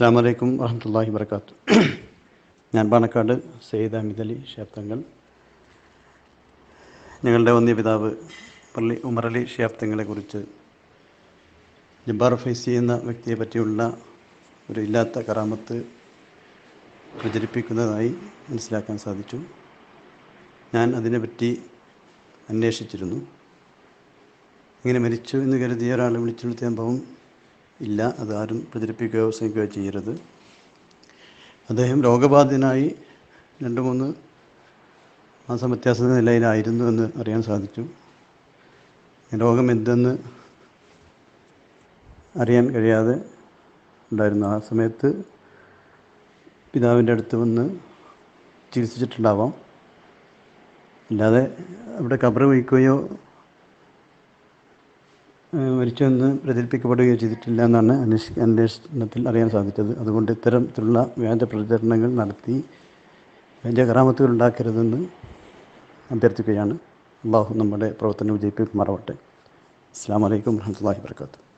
അസ്സാം വലൈക്കും വറഹമത്തല്ലാഹി വർക്കാത്തു ഞാൻ പാണക്കാട് സെയ്ദ് അമിത് അലി ഷേപ്തങ്ങൾ ഞങ്ങളുടെ വന്നിയ പിതാവ് പള്ളി ഉമറലി ഷേപ്തങ്ങളെ കുറിച്ച് ജബ്ബാർ ഫൈസി എന്ന വ്യക്തിയെ പറ്റിയുള്ള ഒരു ഇല്ലാത്ത കറാമത്ത് പ്രചരിപ്പിക്കുന്നതായി മനസ്സിലാക്കാൻ സാധിച്ചു. ഞാൻ അതിനെപ്പറ്റി അന്വേഷിച്ചിരുന്നു. ഇങ്ങനെ മരിച്ചു എന്ന് കരുതിയ ഒരാളെ വിളിച്ചെടുത്ത സംഭവം ഇല്ല അതാരും പ്രചരിപ്പിക്കുകയോ പ്രസംഗിക്കുകയോ ചെയ്യരുത്. അദ്ദേഹം രോഗബാധിതനായി രണ്ട് മൂന്ന് മാസം വ്യത്യാസ നിലയിലായിരുന്നു എന്ന് അറിയാൻ സാധിച്ചു. രോഗം എന്തെന്ന് അറിയാൻ കഴിയാതെ ഉണ്ടായിരുന്നു. ആ സമയത്ത് പിതാവിന്റെ അടുത്ത് വന്ന് ചികിത്സിച്ചിട്ടുണ്ടാവാം. അല്ലാതെ അവിടെ കബറ് വയ്ക്കുകയോ മരിച്ചുവെന്ന് പ്രചരിപ്പിക്കപ്പെടുകയോ ചെയ്തിട്ടില്ല എന്നാണ് അന്വേഷി അന്വേഷണത്തിൽ അറിയാൻ സാധിച്ചത്. അതുകൊണ്ട് ഇത്തരത്തിലുള്ള വ്യാജ പ്രചരണങ്ങൾ നടത്തി വ്യാജ കറാമത്തുകൾ ഉണ്ടാക്കരുതെന്ന് അഭ്യർത്ഥിക്കുകയാണ്. അള്ളാഹു നമ്മുടെ പ്രവർത്തനം വിജയിപ്പിക്കുമാറാവട്ടെ. അസ്സാം വലൈക്കും വരഹമുല്ലാ വർക്കാത്തു